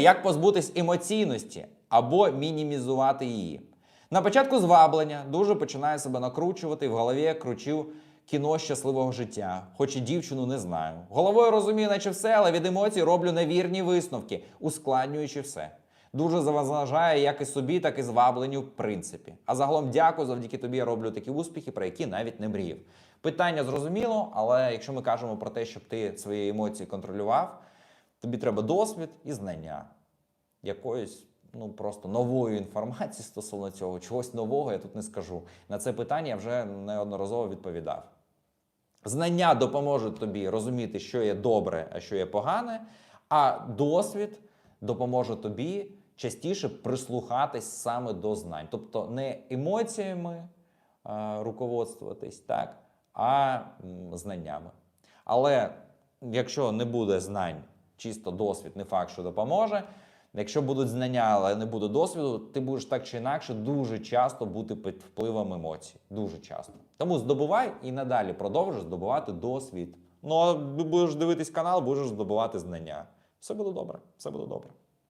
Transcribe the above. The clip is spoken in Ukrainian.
Як позбутись емоційності або мінімізувати її? На початку зваблення дуже починаю себе накручувати в голові я кручу кіно щасливого життя, хоч і дівчину не знаю. Головою розумію, наче все, але від емоцій роблю невірні висновки, ускладнюючи все. Дуже заважає як і собі, так і звабленню, в принципі. А загалом дякую, завдяки тобі я роблю такі успіхи, про які навіть не мріяв. Питання зрозуміло, але якщо ми кажемо про те, щоб ти свої емоції контролював, тобі треба досвід і знання якоїсь ну просто нової інформації стосовно цього, чогось нового я тут не скажу. На це питання я вже неодноразово відповідав. Знання допоможуть тобі розуміти, що є добре, а що є погане, а досвід допоможе тобі частіше прислухатись саме до знань. Тобто не емоціями е, руководствуватись, так, а знаннями. Але якщо не буде знань, чисто досвід, не факт, що допоможе. Якщо будуть знання, але не буде досвіду, ти будеш так чи інакше дуже часто бути під впливом емоцій. Дуже часто. Тому здобувай і надалі продовжуй здобувати досвід. Ну а будеш дивитись канал, будеш здобувати знання. Все буде добре, все буде добре.